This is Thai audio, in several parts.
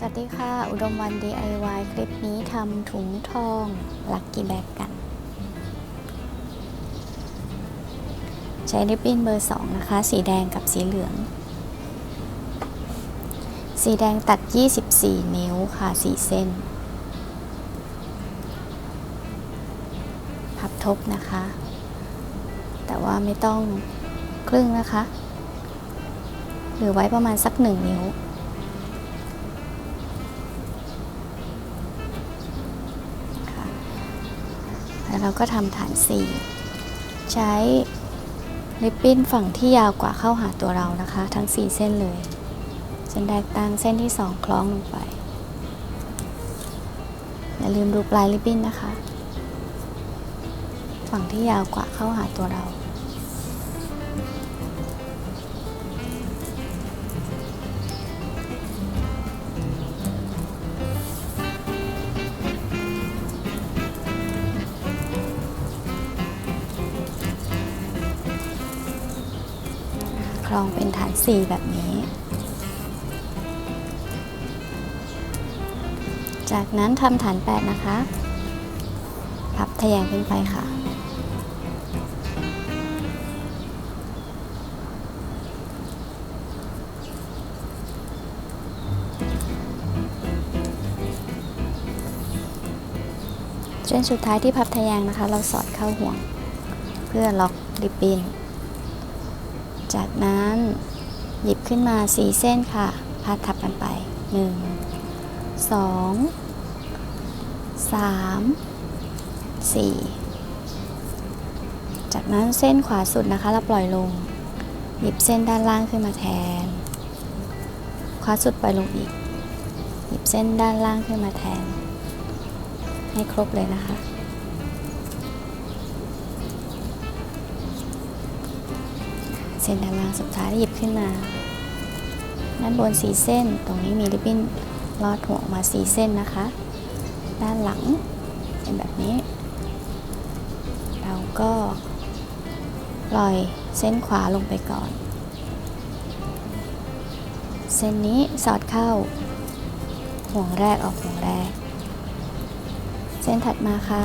สวัสดีค่ะ อุดมวัน DIY คลิปนี้ทำถุงทองลักกี้แบกกัน ใช้ริบบิ้นเบอร์ 2 นะคะ สีแดงกับสีเหลือง สีแดงตัด 24 นิ้วค่ะ 4 เส้น พับทบนะคะ แต่ว่าไม่ต้องครึ่งนะคะหลือไว้ประมาณสัก 1 นิ้ว แล้วเราก็ทำฐานสี่ใช้ริบบิ้นฝั่งที่ยาวกว่าเข้าหาตัวเรานะคะ ทั้ง 4 เส้นเลยเส้นแรกตั้งเส้นที่ 2 คล้องลงไป อย่าลืมดูปลายริบบิ้นนะคะ ฝั่งที่ยาวกว่าเข้าหาตัวเรา องเป็นฐานสี่แบบนี้ จากนั้นทำฐานแปดนะคะ พับทะแยงขึ้นไปค่ะ เส้นสุดท้ายที่พับทะแยงนะคะ เราสอดเข้าห่วง เพื่อล็อกริบบิ้น จากนั้นหยิบขึ้นมา4เส้นค่ะพาดทับกันไป 1 2 3 4 จากนั้นเส้นขวาสุดนะคะเราปล่อยลง หยิบเส้นด้านล่างขึ้นมาแทน ขวาสุดปล่อยลงอีก หยิบเส้นด้านล่างขึ้นมาแทน ให้ครบเลยนะคะ ส้นด้านล่างสุดท้ายหยิบขึ้นมา ด้านบนสีเส้น ตรงนี้มีริบบิ้นลอดหัวออกมาสีเส้นนะคะ ด้านหลังเป็นแบบนี้ เราก็ปล่อยเส้นขวาลงไปก่อน เส้นนี้สอดเข้า ห่วงแรกออกห่วงแรก เส้นถัดมาค่ะ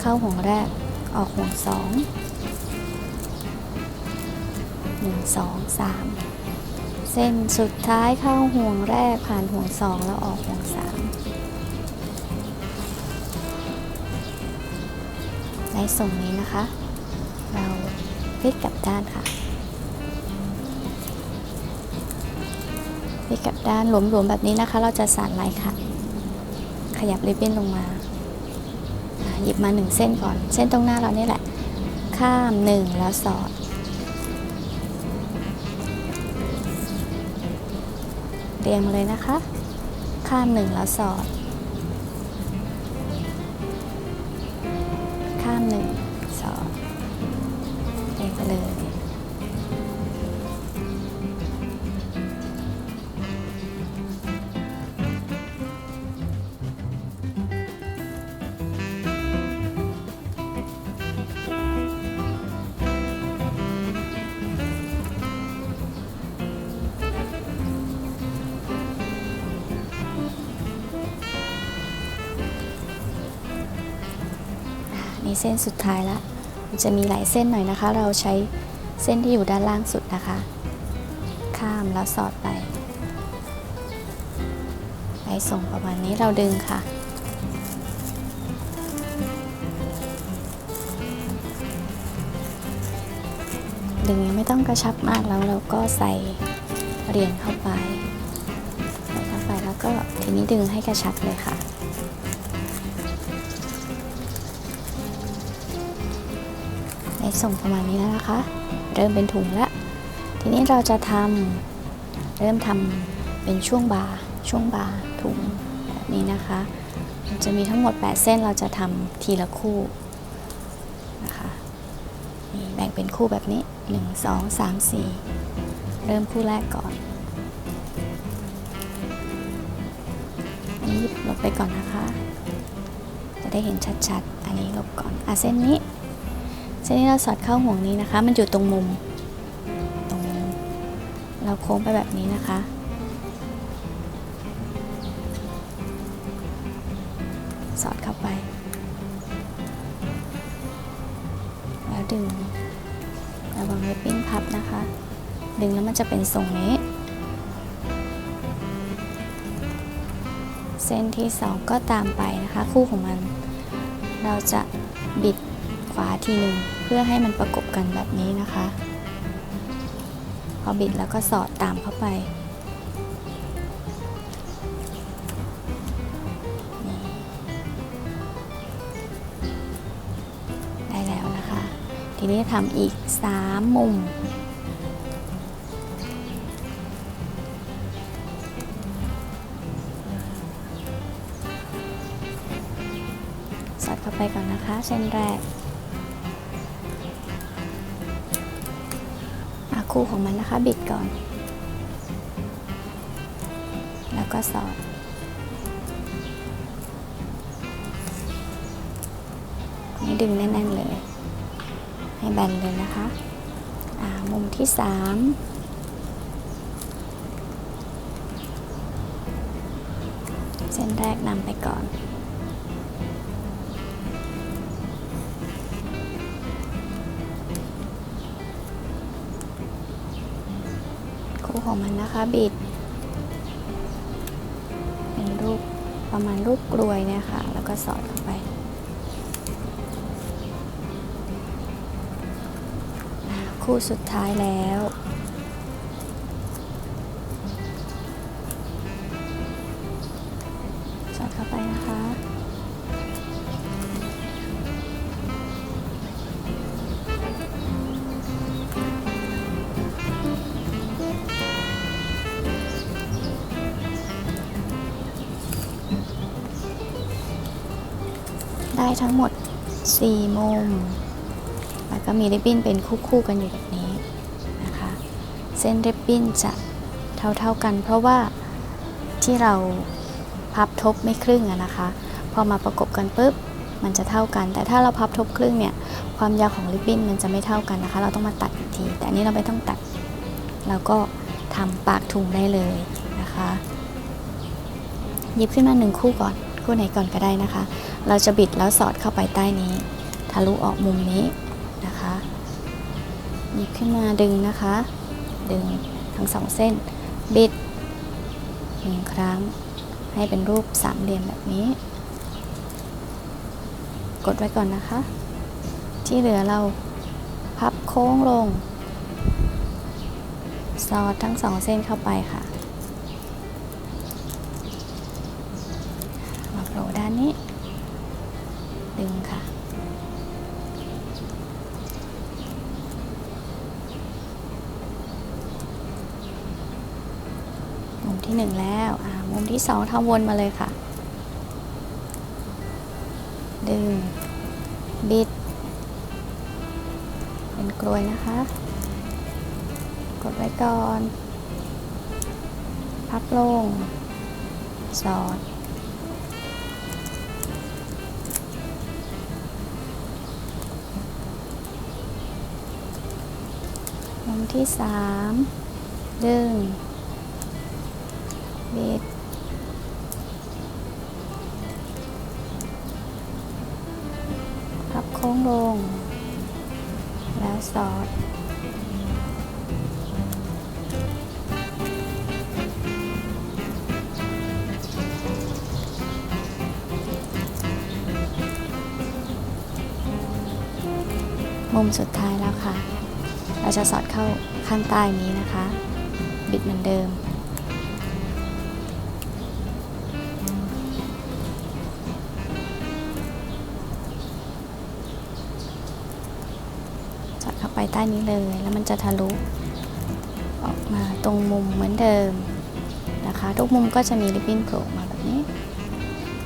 เข้าห่วงแรกออกห่วงสอง หนึ่งสองสามเส้นสุดท้ายเข้าห่วงแรกผ่านห่วงสองแล้วออกห่วงสามในส่งนี้นะคะ เราพลิกกลับด้านค่ะพลิกกลับด้านหลวมๆแบบนี้นะคะ เราจะสานลายขัดขยับริบบิ้นลงมาหยิบมาหนึ่งเส้นก่อน เส้นตรงหน้าเรานี่แหละ ข้ามหนึ่งแล้วสอด เรียงมเลยนะคะ ข้ามหนึ่งแล้วสอด ข้ามหนึ่ง นี่เส้นสุดท้ายละมันจะมีหลายเส้นหน่อยนะคะ เราใช้เส้นที่อยู่ด้านล่างสุดนะคะ ข้ามแล้วสอดไปไปส่งประมาณนี้เราดึงค่ะ ดึงยังไม่ต้องกระชับมากแล้วเราก็ใส่เหรียญเข้าไปใส่เข้าไปแล้วก็ทีนี้ดึงให้กระชับเลยค่ะ ได้ส่งประมาณนี้แล้วนะคะ เริ่มเป็นถุงแล้วทีนี้เราจะทำเริ่มทำเป็นช่วงบาร์ช่วงบาร์ถุงแบบนี้นะคะจะมีทั้งหมด 8 เส้นเราจะทำทีละคู่นะคะแบ่งเป็นคู่แบบนี้ 1 2 3 4 เริ่มคู่แรกก่อนอันนี้ลบไปก่อนนะคะ จะได้เห็นชัดๆ อันนี้ลบก่อนอะเส้นนี้ เส้นที่เราสอดเข้าห่วงนี้นะคะ มันอยู่ตรงมุม ตรงเราโค้งไปแบบนี้นะคะ สอดเข้าไป แล้วดึงระวังไว้ปิ้นพับนะคะ ดึงแล้วมันจะเป็นทรงนี้ เส้นที่ 2 ก็ตามไปนะคะ คู่ของมัน เราจะ ทีหนึ่งเพื่อให้มันประกบกันแบบนี้นะคะ พอบิดแล้วก็สอดตามเข้าไปได้แล้วนะคะ ทีนี้ทำอีก 3 มุมสอดเข้าไปก่อนนะคะ เส้นแรก คู่ของมันนะคะ บิดก่อน แล้วก็สอดนี่ดึงแน่นๆเลย ให้แบนเลยนะคะอ่ามุมที่3เส้นแรกนำไปก่อน ของมันนะคะบิด เป็นรูปประมาณรูปกลวยเนี่ยค่ะ แล้วก็สอดเข้าไปคู่สุดท้ายแล้วสอดเข้าไปนะคะ ทั้งหมด 4 มุม แล้วก็มีริบบิ้นเป็นคู่ๆกันอยู่แบบนี้นะคะ เส้นริบบิ้นจะเท่าๆกัน เพราะว่าที่เราพับทบไม่ครึ่งอะนะคะ พอมาประกบกันปุ๊บมันจะเท่ากัน แต่ถ้าเราพับทบครึ่งเนี่ยความยาวของริบบิ้นมันจะไม่เท่ากันนะคะ เราต้องมาตัดอีกที แต่อันนี้เราไม่ต้องตัด เราก็ทำปากถุงได้เลยนะคะ หยิบขึ้นมาหนึ่งคู่ก่อน คู่ไหนก่อนก็ได้นะคะ เราจะบิดแล้วสอดเข้าไปใต้นี้ ทะลุออกมุมนี้นะคะหยิบขึ้นมาดึงนะคะ ดึงทั้งสองเส้น บิดหนึ่งครั้ง ให้เป็นรูปสามเหลี่ยมแบบนี้ กดไว้ก่อนนะคะ ที่เหลือเราพับโค้งลง สอดทั้งสองเส้นเข้าไปค่ะมาโผล่ด้านนี้ ดึงค่ะ มุมที่หนึ่งแล้วอ่ามุมที่สองทำวนมาเลยค่ะ ดึง บิด เป็นกลวยนะคะ กดไว้ก่อน พับลง สอด มุมที่สามดึงบิดพับโค้งลง แล้วสอดมุมสุดท้ายแล้วค่ะ เราจะสอดเข้าข้างใต้นี้นะคะ บิดเหมือนเดิม สอดเข้าไปใต้นี้เลยแล้วมันจะทะลุออกมาตรงมุมเหมือนเดิมนะคะ ทุกมุมก็จะมีริบบิ้นโผล่มาแบบนี้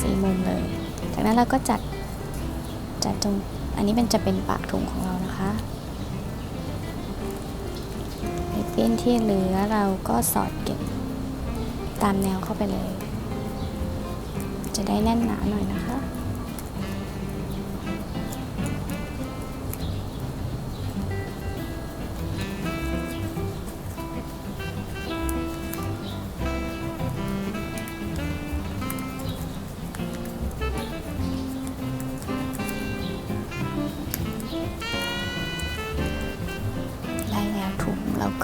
สี่มุมเลย จากนั้นเราก็จัดจัดตรงอันนี้เป็นจะเป็นปากถุงของเรานะคะ นที่เหลือเราก็สอดเก็บตามแนวเข้าไปเลย จะได้แน่นหนาหน่อยนะคะ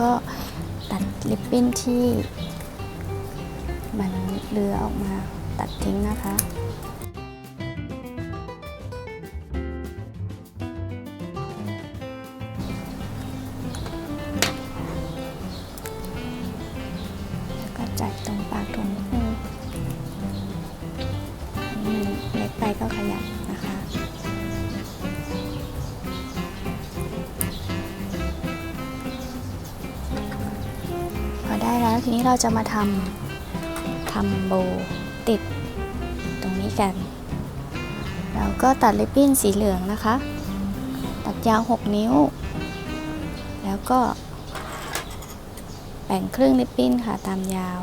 ก็ตัดริบบิ้นที่มันเลือออกมาตัดทิ้งนะคะแล้วก็จัดตรงปากถุงนิดนึงเล็กไปก็ขยับ แล้วทีนี้เราจะมาทำทำโบติดตรงนี้กันเราก็ตัดริบบิ้นสีเหลืองนะคะ ตัดยาว 6 นิ้ว แล้วก็แบ่งครึ่งริบบิ้นค่ะตามยาว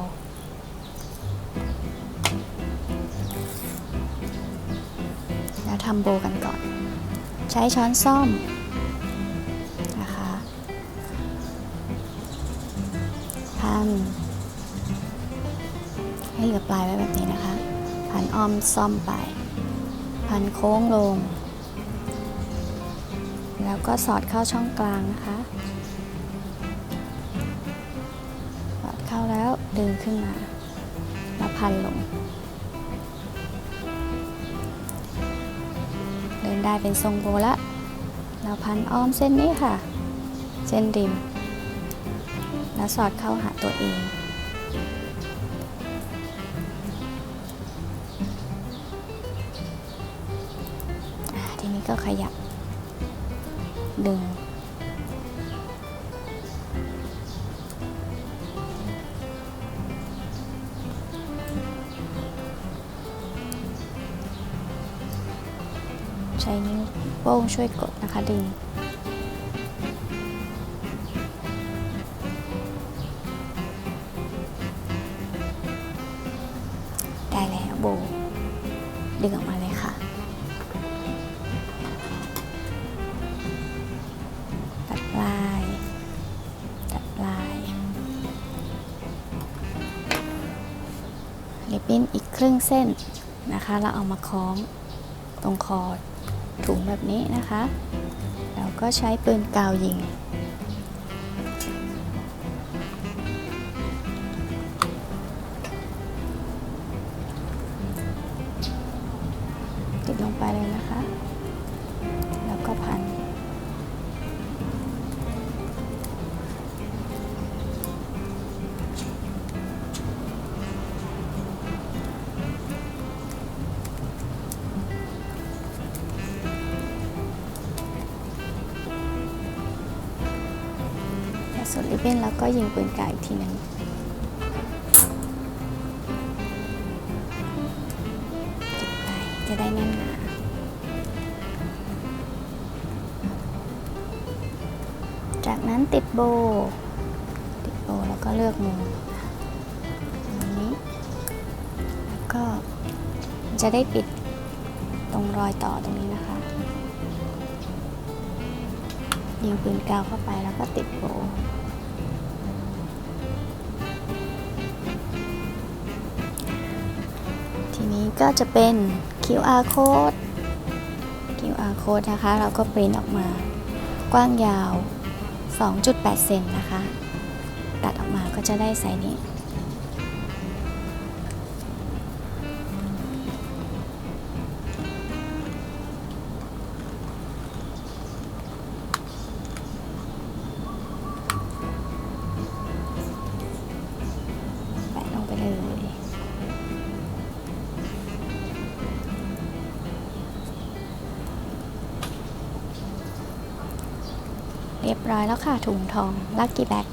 แล้วทำโบกันก่อน ใช้ช้อนซ่อม ให้เหลือปลายไว้แบบนี้นะคะ พันอ้อมซ่อมไป พันโค้งลง แล้วก็สอดเข้าช่องกลางนะคะ สอดเข้าแล้วดึงขึ้นมา แล้วพันลง เดินได้เป็นทรงโบละเราพันอ้อมเส้นนี้ค่ะ เส้นริม แล้วสอดเข้าหาตัวเองอทีนี้ก็ขยับ ดึง ใช้นิ้วโป้งช่วยกดนะคะดึง ครึ่งเส้นนะคะ เราเอามาคล้องตรงคอถุงแบบนี้นะคะแล้วก็ใช้ปืนกาวยิง ติดลงไปเลยนะคะ แล้วส่นแล้วก็ยิงปืนกาวอีกทีหนึ่งติดไปจะได้แน่นหนาจากนั้นติดโบ ติดโบแล้วก็เลือกมุมมุมนี้ แล้วก็จะได้ปิดตรงรอยต่อตรงนี้นะคะ ยิงปืนกาวเข้าไปแล้วก็ติดโบ ก็จะเป็น QR code QR code นะคะ เราก็ปริ้นออกมา กว้างยาว 2.8 เซนนะคะ ตัดออกมาก็จะได้ไซส์นี้ รียบร้อยแล้วค่ะถุงทองลัคกี้แบ็ค